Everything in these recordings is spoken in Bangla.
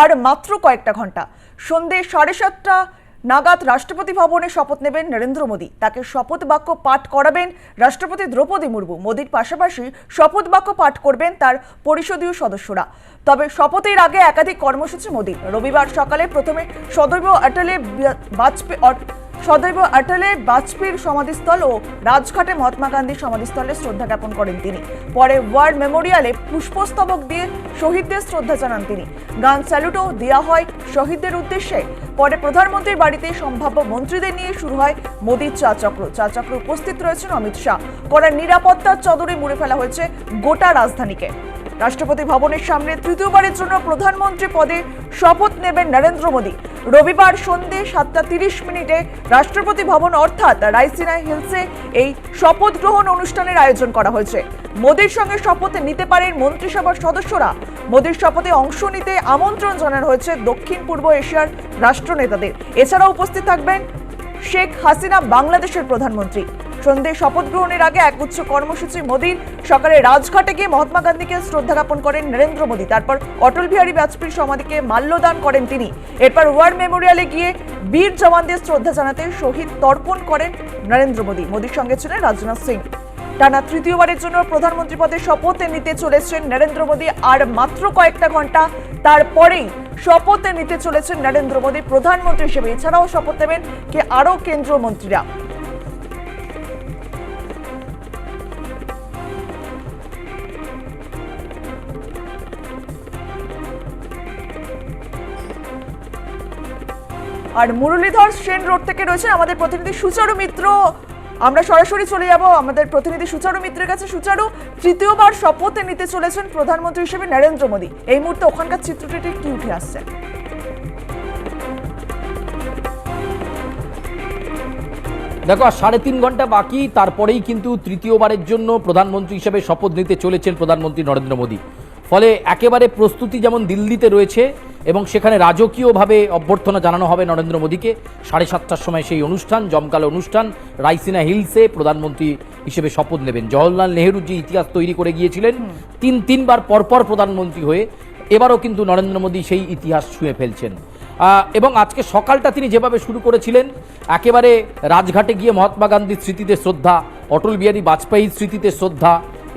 আর মাত্র কয়েকটা ঘণ্টা। সন্ধে সাড়ে সাতটা নাগাদ রাষ্ট্রপতি ভবনে শপথ নেবেন নরেন্দ্র মোদী। তাকে শপথ বাক্য পাঠ করাবেন রাষ্ট্রপতি দ্রৌপদী মুর্মু। মোদীর পাশাপাশি শপথ বাক্য পাঠ করবেন তার পরিষদীয় সদস্যরা। তবে শপথের আগে একাধিক কর্মসূচি মোদীর। রবিবার সকালে প্রথমে সদৈব অটলে বাজপেয়ী সদৈব অটলে বাজপেয়ীর সমাধিস্থল ও রাজঘাটে মহাত্মা গান্ধীর সমাধিস্থলে শ্রদ্ধা জ্ঞাপন করেন তিনি। পরে ওয়ার মেমোরিয়ালে পুষ্পস্তবক দিয়ে শহীদদের শ্রদ্ধা জানান তিনি। গান স্যালুটও দেওয়া হয় শহীদদের উদ্দেশ্যে। পরে প্রধানমন্ত্রীর বাড়িতে সম্ভাব্য মন্ত্রীদের নিয়ে শুরু হয় মোদীর চা চক্র। চা চক্রে উপস্থিত রয়েছেন অমিত শাহ। কড়া নিরাপত্তার চদরে মুড়ে ফেলা হয়েছে গোটা রাজধানীকে। রাষ্ট্রপতি ভবনের সামনে তৃতীয়বারের জন্য প্রধানমন্ত্রী পদে শপথ নেবেন নরেন্দ্র মোদী। রবিবার সন্ধে সাতটা তিরিশ মিনিটে রাষ্ট্রপতি ভবন অর্থাৎ রাইসিনা হিলসে এই শপথ গ্রহণ অনুষ্ঠানের আয়োজন করা হয়েছে। মোদীর সঙ্গে শপথ নিতে পারেন মন্ত্রিসভার সদস্যরা। মোদীর শপথে অংশ নিতে আমন্ত্রণ জানানো হয়েছে দক্ষিণ পূর্ব এশিয়ার রাষ্ট্রনেতাদের। এছাড়াও উপস্থিত থাকবেন শেখ হাসিনা, বাংলাদেশের প্রধানমন্ত্রী। সন্ধে শপথ গ্রহণের আগে এক উচ্চ কর্মসূচি মোদীর। সকালে রাজঘাটে গিয়ে মহাত্মা গান্ধীকে শ্রদ্ধা জ্ঞাপন করেন নরেন্দ্র মোদী। তারপর অটল বিহারী বাজপেয়ীর সমাধিকে মাল্যদান করেন তিনি। এরপর ওয়ার মেমোরিয়ালে গিয়ে বীর জওয়ানদের শ্রদ্ধা জানাতে শহীদ তর্পণ করেন নরেন্দ্র মোদী। মোদীর সঙ্গে ছিলেন রাজনাথ সিং। টানা তৃতীয়বারের জন্য প্রধানমন্ত্রী পদে শপথ নিতে চলেছেন নরেন্দ্র মোদী, আর মাত্র কয়েকটা ঘণ্টা তারপরেই শপথ নিতে চলেছেন নরেন্দ্র মোদী প্রধানমন্ত্রী হিসেবে। এছাড়াও শপথ নেবেন কে আরও কেন্দ্রীয় মন্ত্রীরা। আর মুরলীধর সেন রোড থেকে রয়েছে আমাদের প্রতিনিধি সুচারু মিত্র। আমরা সরাসরি চলে যাব আমাদের প্রতিনিধি সুচারু মিত্রের কাছে। সুচারু, তৃতীয়বার শপথ নিতে চলেছেন প্রধানমন্ত্রী হিসেবে নরেন্দ্র মোদী। এই মুহূর্তে ওখানকার চিত্রটি কি উঠে আসছে? দেখো, আর সাড়ে তিন ঘণ্টা বাকি, তারপরেই কিন্তু তৃতীয়বারের জন্য প্রধানমন্ত্রী হিসেবে শপথ নিতে চলেছেন প্রধানমন্ত্রী নরেন্দ্র মোদী। ফলে একেবারে প্রস্তুতি যেমন দিল্লিতে রয়েছে এবং সেখানে রাজকীয়ভাবে অভ্যর্থনা জানানো হবে নরেন্দ্র মোদীকে। সাড়ে সাতটার সময় সেই অনুষ্ঠান জমকালো অনুষ্ঠান রাইসিনা হিলসে প্রধানমন্ত্রী হিসেবে শপথ নেবেন। জওহরলাল নেহেরু যে ইতিহাস তৈরি করে গিয়েছিলেন। তিন তিনবার পরপর প্রধানমন্ত্রী হয়ে এবারও কিন্তু নরেন্দ্র মোদী সেই ইতিহাস ছুঁয়ে ফেলছেন। এবং আজকে সকালটা তিনি যেভাবে শুরু করেছিলেন একেবারে রাজঘাটে গিয়ে মহাত্মা গান্ধীর স্মৃতিতে শ্রদ্ধা অটল বিহারী বাজপেয়ীর স্মৃতিতে শ্রদ্ধা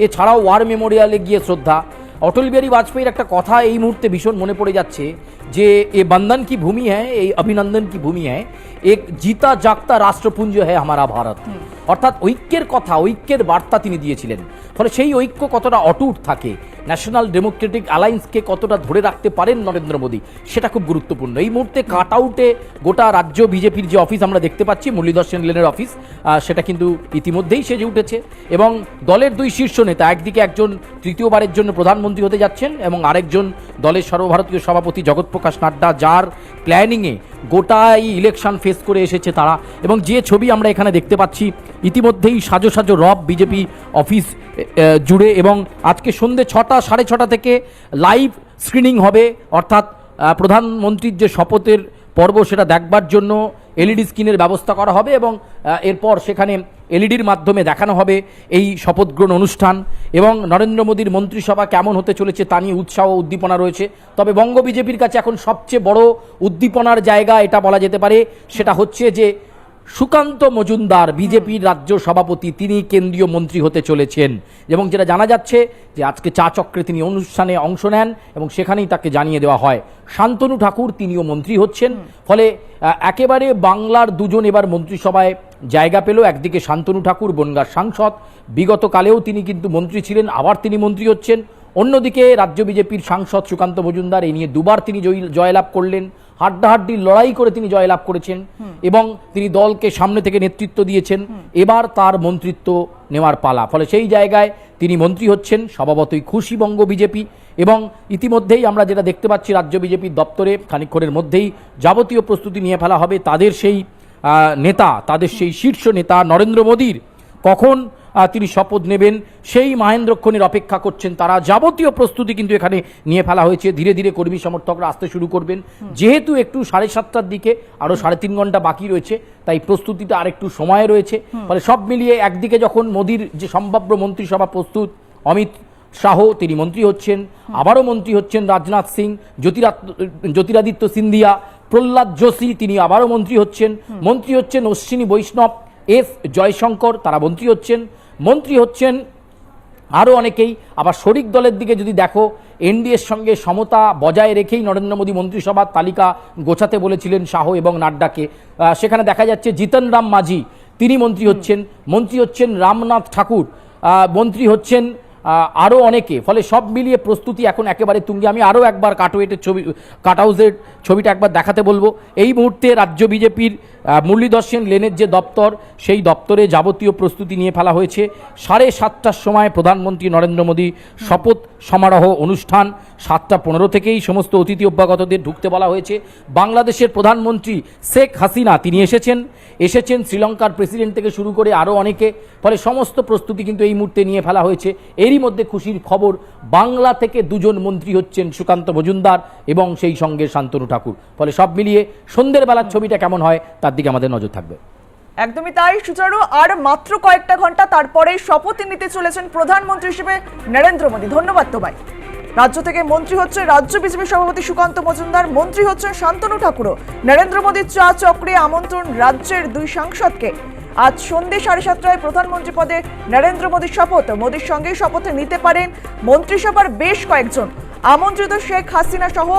এছাড়াও ওয়ার মেমোরিয়ালে গিয়ে শ্রদ্ধা অটল বিহারী বাজপেয়ীর একটা কথা এই মুহূর্তে ভীষণ মনে পড়ে যাচ্ছে যে, এ বন্ধন কি ভূমি হ্যাঁ এই অভিনন্দন কি ভূমি হ্যাঁ এক জিতা জাগতা রাষ্ট্রপুঞ্জ হ্যাঁ আমারা ভারত। অর্থাৎ ঐক্যের কথা, ঐক্যের বার্তা তিনি দিয়েছিলেন। ফলে সেই ঐক্য কতটা অটুট থাকে, ন্যাশনাল ডেমোক্রেটিক অ্যালায়েন্সকে কতটা ধরে রাখতে পারেন নরেন্দ্র মোদী, সেটা খুব গুরুত্বপূর্ণ। এই মুহূর্তে কাট আউটে গোটা রাজ্য বিজেপির যে অফিস আমরা দেখতে পাচ্ছি, মুরলীধর সেন লেনের অফিস সেটা কিন্তু ইতিমধ্যেই সেজে উঠেছে। এবং দলের দুই শীর্ষ নেতা, একদিকে একজন তৃতীয়বারের জন্য প্রধানমন্ত্রী হতে যাচ্ছেন এবং আরেকজন দলের সর্বভারতীয় সভাপতি জগৎপ্রকাশ নাড্ডা, যার প্ল্যানিংয়ে গোটা এই ইলেকশন ফেস করে এসেছে তারা। এবং যে ছবি আমরা এখানে দেখতে পাচ্ছি, ইতিমধ্যেই সাজো সাজো রব বিজেপি অফিস জুড়ে এবং আজকে সন্ধে ছটা, সাড়ে ছটা থেকে লাইভ স্ক্রিনিং হবে। অর্থাৎ প্রধানমন্ত্রীর যে শপথের পর্ব সেটা দেখবার জন্য এলইডি স্ক্রিনের ব্যবস্থা করা হবে এবং এরপর সেখানে এলইডির মাধ্যমে দেখানো হবে এই শপথ গ্রহণ অনুষ্ঠান এবং নরেন্দ্র মোদীর মন্ত্রিসভা কেমন হতে চলেছে তা নিয়ে উৎসাহ উদ্দীপনা রয়েছে। তবে বঙ্গ বিজেপির কাছে এখন সবচেয়ে বড় উদ্দীপনার জায়গা এটা বলা যেতে পারে, সেটা হচ্ছে যে সুকান্ত মজুমদার, বিজেপির রাজ্য সভাপতি, তিনি কেন্দ্রীয় মন্ত্রী হতে চলেছেন। এবং যেটা জানা যাচ্ছে যে আজকে চা চক্রে তিনি অনুষ্ঠানে অংশ নেন এবং সেখানেই তাকে জানিয়ে দেওয়া হয়। শান্তনু ঠাকুর তিনিও মন্ত্রী হচ্ছেন। ফলে একেবারে বাংলার দুজন এবার মন্ত্রিসভায় জায়গা পেল। একদিকে শান্তনু ঠাকুর, বনগার সাংসদ। বিগত কালেও তিনি কিন্তু মন্ত্রী ছিলেন, আবার তিনি মন্ত্রী হচ্ছেন। অন্যদিকে রাজ্য বিজেপির সাংসদ সুকান্ত মজুমদার এই নিয়ে দুবার তিনি জয়ী- জয়লাভ করলেন। হাড্ডাহাড্ডি লড়াই করে তিনি জয়লাভ করেছেন এবং তিনি দলকে সামনে থেকে নেতৃত্ব দিয়েছেন। এবার তার মন্ত্রিত্ব নেওয়ার পালা। ফলে সেই জায়গায় তিনি মন্ত্রী হচ্ছেন স্বভাবতই খুশি বঙ্গ বিজেপি এবং ইতিমধ্যেই আমরা যেটা দেখতে পাচ্ছি রাজ্য বিজেপির দপ্তরে খানিক্ষণের মধ্যেই যাবতীয় প্রস্তুতি নিয়ে ফেলা হবে। তাদের সেই নেতা তাদের সেই শীর্ষ নেতা নরেন্দ্র মোদীর কখন তিনি শপথ নেবেন। সেই মাহেন্দ্রক্ষণের অপেক্ষা করছেন তারা। যাবতীয় প্রস্তুতি কিন্তু এখানে নিয়ে ফেলা হয়েছে। ধীরে ধীরে কর্মী সমর্থকরা আসতে শুরু করবেন। যেহেতু একটু সাড়ে সাতটার দিকে আরও সাড়ে তিন ঘণ্টা বাকি রয়েছে তাই প্রস্তুতিটা আরেকটু সময় রয়েছে। ফলে সব মিলিয়ে একদিকে যখন মোদির যে সম্ভাব্য মন্ত্রিসভা প্রস্তুত অমিত শাহ তিনি মন্ত্রী হচ্ছেন আবারও মন্ত্রী হচ্ছেন রাজনাথ সিং জ্যোতিরাত জ্যোতিরাদিত্য সিন্ধিয়া প্রহ্লাদ যোশী তিনি আবারও মন্ত্রী হচ্ছেন। মন্ত্রী হচ্ছেন অশ্বিনী বৈষ্ণব এস জয়শঙ্কর তারা মন্ত্রী হচ্ছেন। মন্ত্রী হচ্ছেন আরও অনেকেই। আবার শরিক দলের দিকে যদি দেখো, এনডিএর সঙ্গে সমতা বজায় রেখেই নরেন্দ্র মোদী মন্ত্রিসভার তালিকা গোছাতে বলেছিলেন শাহ এবং নাড্ডাকে। সেখানে দেখা যাচ্ছে জিতন রাম মাঝি, তিনি মন্ত্রী হচ্ছেন। মন্ত্রী হচ্ছেন রামনাথ ঠাকুর। মন্ত্রী হচ্ছেন আরও অনেকে, ফলে সব মিলিয়ে প্রস্তুতি এখন একেবারে তুঙ্গে। আমি আরও একবার কাটওয়েটের ছবি কাট হাউসের ছবিটা একবার দেখাতে বলব। এই মুহূর্তে রাজ্য বিজেপির মুরলীধর সেন লেনের যে দপ্তর, সেই দপ্তরে যাবতীয় প্রস্তুতি নিয়ে ফেলা হয়েছে। সাড়ে সাতটার সময় প্রধানমন্ত্রী নরেন্দ্র মোদী শপথ সমারোহ অনুষ্ঠান, সাতটা পনেরো থেকেই সমস্ত অতিথি অভ্যাগতদের ঢুকতে বলা হয়েছে। বাংলাদেশের প্রধানমন্ত্রী শেখ হাসিনা, তিনি এসেছেন। এসেছেন শ্রীলঙ্কার প্রেসিডেন্ট থেকে শুরু করে আরও অনেকে। ফলে সমস্ত প্রস্তুতি কিন্তু এই মুহূর্তে নিয়ে ফেলা হয়েছে। এরই মধ্যে খুশির খবর, বাংলা থেকে দুজন মন্ত্রী হচ্ছেন সুকান্ত মজুমদার এবং সেই সঙ্গে শান্তনু ঠাকুর। ফলে সব মিলিয়ে সন্ধ্যের বেলার ছবিটা কেমন হয়, তার দিকে আমাদের নজর থাকবে। একদমই তাই, সুচারু। আর মাত্র কয়েকটা ঘণ্টা তারপরেই শপথ নিতে চলেছেন প্রধানমন্ত্রী হিসেবে নরেন্দ্র মোদী। ধন্যবাদ তোমায়। রাজ্য থেকে মন্ত্রী হচ্ছে রাজ্য বিজেপি সভাপতি সুকান্ত মজুমদার, মন্ত্রী হচ্ছেন শান্তনু ঠাকুরও। নরেন্দ্র মোদীর চা চক্রে আমন্ত্রণ রাজ্যের দুই সাংসদকে। আজ সন্ধ্যে সাড়ে সাতটায় প্রধানমন্ত্রী পদে নরেন্দ্র মোদীর শপথ। মোদীর সঙ্গেই শপথ নিতে পারেন মন্ত্রিসভার বেশ কয়েকজন। আমন্ত্রিত শেখ হাসিনা সহ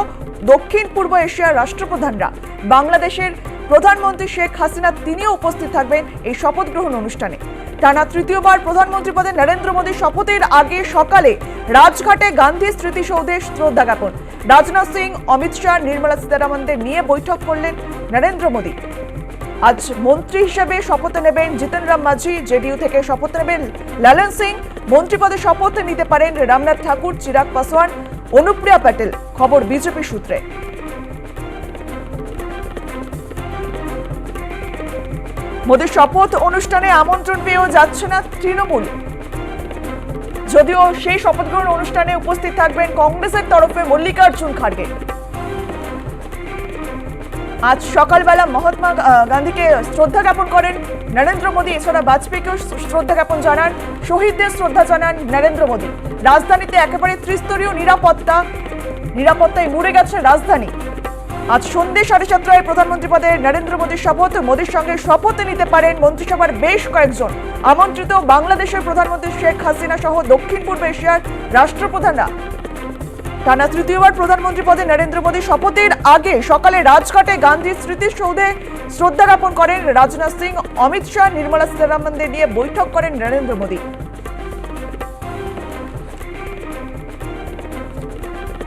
দক্ষিণ পূর্ব এশিয়ার রাষ্ট্রপ্রধানরা। বাংলাদেশের প্রধানমন্ত্রী শেখ হাসিনা তিনিও উপস্থিত থাকবেন এই শপথ গ্রহণ অনুষ্ঠানে। টানা তৃতীয়বার প্রধানমন্ত্রী পদে নরেন্দ্র মোদীর শপথের আগে সকালে রাজঘাটে গান্ধী স্মৃতিসৌধে শ্রদ্ধা জ্ঞাপন। রাজনাথ সিং, অমিত শাহ, নির্মলা সীতারামনদের নিয়ে বৈঠক করলেন নরেন্দ্র মোদী। আজ মন্ত্রী হিসেবে শপথ নেবেন জিতেন রাম মাঝি, জেডিইউ থেকে শপথ নেবেন লালন সিং। মন্ত্রী পদে শপথ নিতে পারেন রামনাথ ঠাকুর, চিরাগ পাসওয়ান, অনুপ্রিয়া প্যাটেল। খবর বিজেপি সূত্রে। মোদীর শপথ অনুষ্ঠানে আমন্ত্রণ পেয়েও যাচ্ছে না তৃণমূল। যদিও সেই শপথ গ্রহণ অনুষ্ঠানে উপস্থিত থাকবেন কংগ্রেসের তরফে মল্লিকার্জুন খাড়গে আজ সকালবেলা মহাত্মা গান্ধীকে শ্রদ্ধা জ্ঞাপন করেন নরেন্দ্র মোদী, এছাড়া বাজপেয়ীকেও শ্রদ্ধা জ্ঞাপন জানান, শহীদদের শ্রদ্ধা জানান নরেন্দ্র মোদী। রাজধানীতে একেবারে ত্রিস্তরীয় নিরাপত্তা, নিরাপত্তায় মুড়ে গেছে রাজধানী। আজ সন্ধ্যে সাড়ে সাতটায় প্রধানমন্ত্রী পদে নরেন্দ্র মোদীর শপথ, মোদীর সঙ্গে শপথ নিতে পারেন মন্ত্রিসভার বেশ কয়েকজন। আমন্ত্রিত বাংলাদেশের প্রধানমন্ত্রী শেখ হাসিনা সহ দক্ষিণ পূর্ব এশিয়ার রাষ্ট্রপ্রধানরা। টানা তৃতীয়বার প্রধানমন্ত্রী পদে নরেন্দ্র মোদী শপথের আগে সকালে রাজঘাটে গান্ধী স্মৃতিসৌধে শ্রদ্ধা জ্ঞাপন করেন রাজনাথ সিং। অমিত শাহ, নির্মলা সীতারামনদের নিয়ে বৈঠক করেন নরেন্দ্র মোদী।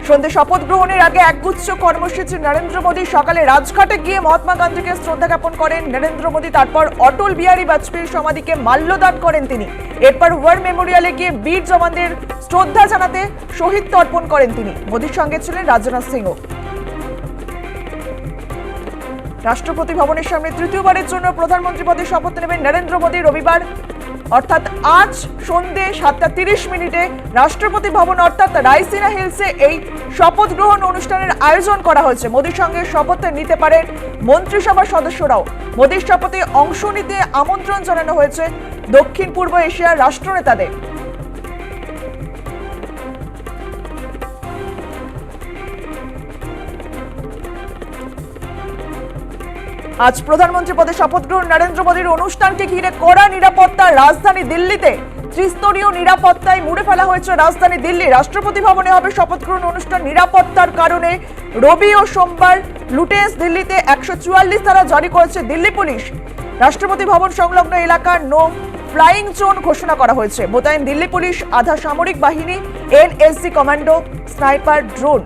সন্ধ্যে শপথ গ্রহণের আগে একগুচ্ছ কর্মসূচি নরেন্দ্র মোদী। সকালে রাজঘাটে গিয়ে মহাত্মা গান্ধীকে শ্রদ্ধা জ্ঞাপন করেন নরেন্দ্র মোদী। তারপর অটল বিহারী বাজপেয়ীর সমাধিকে মাল্যদান করেন তিনি। এরপর ওয়ার মেমোরিয়ালে গিয়ে বীর জওয়ানদের শ্রদ্ধা জানাতে শহীদ তর্পণ করেন তিনি। মোদীর সঙ্গে ছিলেন রাজনাথ সিংও। রাষ্ট্রপতি ভবনের সামনে তৃতীয়বারের জন্য প্রধানমন্ত্রী পদে শপথ নেবেন নরেন্দ্র মোদী রবিবার। অর্থাৎ আজ সন্ধে সাতটা তিরিশ মিনিটে রাষ্ট্রপতি ভবন, অর্থাৎ রাইসিনা হিলসে এই শপথ গ্রহণ অনুষ্ঠানের আয়োজন করা হয়েছে। মোদীর সঙ্গে শপথ নিতে পারেন মন্ত্রিসভার সদস্যরাও। মোদীর শপথে অংশ নিতে আমন্ত্রণ জানানো হয়েছে দক্ষিণ পূর্ব এশিয়ার রাষ্ট্রনেতাদের। আজ প্রধানমন্ত্রী পদে শপথ গ্রহণ নরেন্দ্র মোদীর অনুষ্ঠানকে ঘিরে কড়া নিরাপত্তা রাজধানী দিল্লিতে ত্রিস্তরীয় নিরাপত্তায় মুড়ে ফেলা হয়েছে রাজধানী দিল্লি। রাষ্ট্রপতি ভবনে হবে শপথ গ্রহণ অনুষ্ঠান। নিরাপত্তার কারণে রবি ও সোমবার লুটেন্স দিল্লিতে একশো চুয়াল্লিশ ধারা জারি করেছে দিল্লি পুলিশ। রাষ্ট্রপতি ভবন সংলগ্ন এলাকার নো ফ্লাইং জোন ঘোষণা করা হয়েছে। মোতায়েন দিল্লি পুলিশ, আধা সামরিক বাহিনী এনএসসি কমান্ডো, স্নাইপার, ড্রোন।